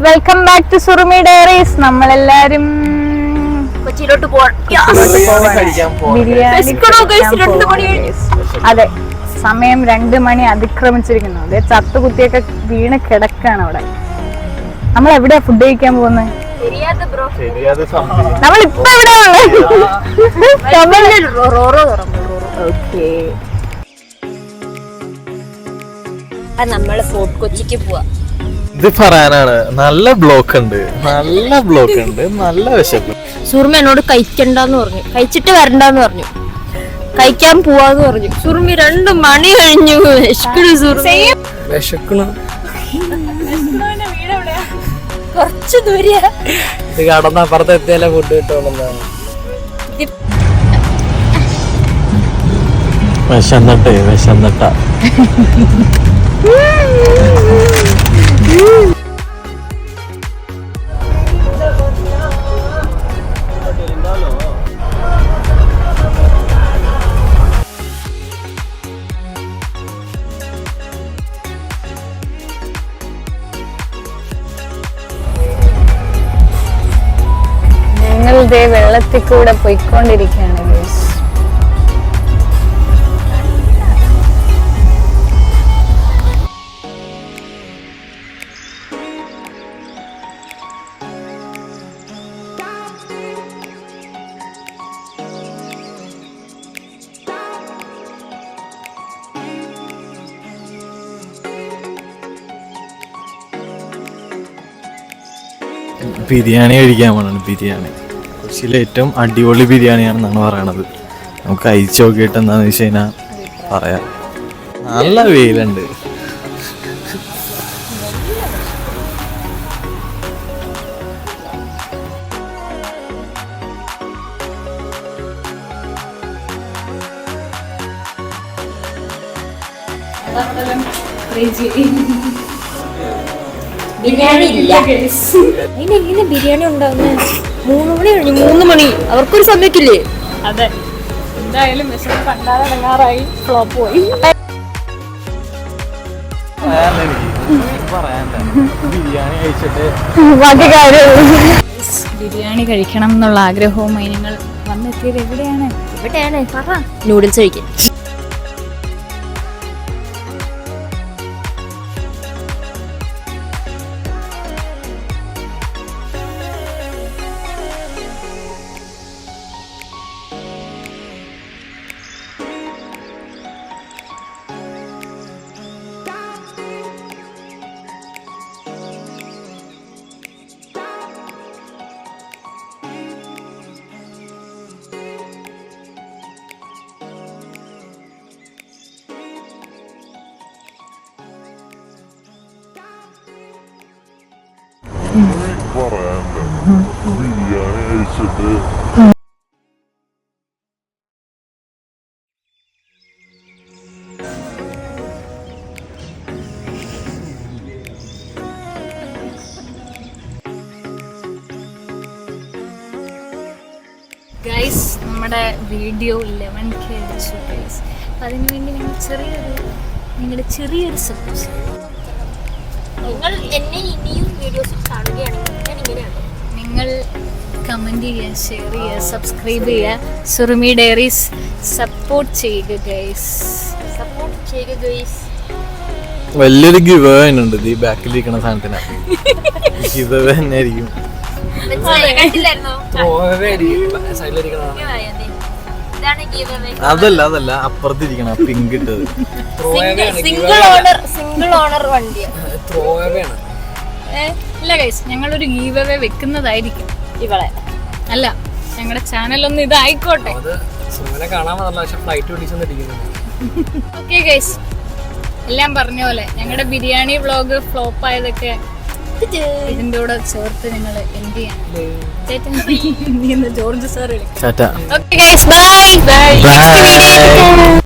Guys welcome back to Surumi diaries നമ്മളെല്ലാരും കൊച്ചിയിലോട്ട്. അതെ സമയം രണ്ട് മണി അതിക്രമിച്ചിരിക്കുന്നു. അതെ ചത്തുകുത്തിയൊക്കെ വീണ് കിടക്കാണ് അവിടെ. നമ്മൾ എവിടെയാ ഫുഡ് കഴിക്കാൻ പോകുന്നത് നമ്മൾ ഇപ്പൊ എവിടെയാണ് റോറോ തുറന്നു ഓക്കെ നമ്മൾ ഫോർട്ട് കൊച്ചിക്ക് പോവാ. ഇത് പറയാനാണ്. നല്ല ബ്ലോക്ക് ഉണ്ട് നല്ല ബ്ലോക്ക് ഉണ്ട് നല്ല വിശപ്പ്. സുറുമ എന്നോട് കഴിക്കണ്ടെന്ന് പറഞ്ഞു. കഴിച്ചിട്ട് വരണ്ടെന്ന് പറഞ്ഞു. കഴിക്കാൻ പോവാന്ന് പറഞ്ഞു. സുറുമി രണ്ട് മണി കഴിഞ്ഞു. വിശക്കണു സുറുമി വിശക്കണു കുറച്ച് ദൂരെയാ. ഇത് കടന്ന അപ്പുറത്ത് എത്തിയാലേ ഫുഡ് കിട്ടുള്ളതാണ് വിശന്നിട്ടേ വിശന്നിട്ട. വെള്ളത്തിൽ കൂടെ പോയിക്കൊണ്ടിരിക്കുകയാണ് ബിരിയാണി കഴിക്കാൻ പോകണം ബിരിയാണി. കൊച്ചിയിലെ ഏറ്റവും അടിപൊളി ബിരിയാണിയാണെന്നാണ് പറയണത്. നമുക്ക് അയച്ചു നോക്കിയിട്ട് എന്താന്ന് വെച്ച് കഴിഞ്ഞാൽ പറയാം. നല്ല വെയിലുണ്ട്. ബിരിയാണി ഇല്ല. അതിനെങ്ങനെ ബിരിയാണി ഉണ്ടാവുന്നത് മൂന്ന് മണി കഴിഞ്ഞു മൂന്ന് മണി. അവർക്കൊരു സമയത്തില്ലേ? അതെ. എന്തായാലും വിശപ്പ് കണ്ടാതെ ഇറങ്ങാറായി ഫ്ലോപ്പ് പോയി. ബിരിയാണി കഴിക്കണം എന്നുള്ള ആഗ്രഹവുമായി നിങ്ങൾ വന്നെത്തിയത് എവിടെയാണ്? എവിടെയാണ്? പറ. നൂഡിൽസ് കഴിക്കാൻ ഗൈസ് നമ്മുടെ വീഡിയോ ലെവൻ കെ അടിച്ചു ഗൈസ് അപ്പം അതിനു വേണ്ടി നിങ്ങൾ ചെറിയൊരു നിങ്ങളുടെ ചെറിയൊരു സപ്പോസ് നിങ്ങൾ എന്നെ ഇനിയും വീഡിയോസ് കാണുകയാണെങ്കിൽ ഞാൻ ഇങ്ങനെയാണ്. നിങ്ങൾ കമന്റ് ചെയ്യുക ഷെയർ ചെയ്യുക സബ്സ്ക്രൈബ് ചെയ്യുക. സുറുമി ഡയറീസ് സപ്പോർട്ട് ചെയ്യുക ഗൈസ് സപ്പോർട്ട് ചെയ്യുക ഗൈസ് വലിയൊരു ഗിവ് ഉണ്ട് ഈ ബാക്കിലിരിക്കണ സാധനത്തിന്. ഗിവ് തന്നെ ആയിരിക്കും മനസ്സിലായി? കണ്ടില്ലായിരുന്നോ? അവേ അതല്ല അതല്ല. അപ്പുറത്തിരിക്കണം പിങ്ക് ഇട്ടത്. സിംഗിൾ ഓണർ സിംഗിൾ ഓണർ വണ്ടി. ഇല്ല ഗൈസ് ഞങ്ങളൊരു ഗീവ് അവേ വെക്കുന്നതായിരിക്കും ഇവളെ. അല്ല ഞങ്ങളുടെ ഇതായിക്കോട്ടെ. പക്ഷെ ഫ്ലൈറ്റ് പിടിച്ചെന്നിരിക്കുന്നത് ഓക്കെ ഗൈസ് എല്ലാം പറഞ്ഞ പോലെ ഞങ്ങളുടെ ബിരിയാണി വ്ളോഗ് ഫ്ലോപ്പ് ആയതൊക്കെ ഇതിന്റെ കൂടെ ചേർത്ത് നിങ്ങൾ എന്ത് ചെയ്യണം? ജോർജ് സാർ വിളിക്കും tata okay bye bye Bye.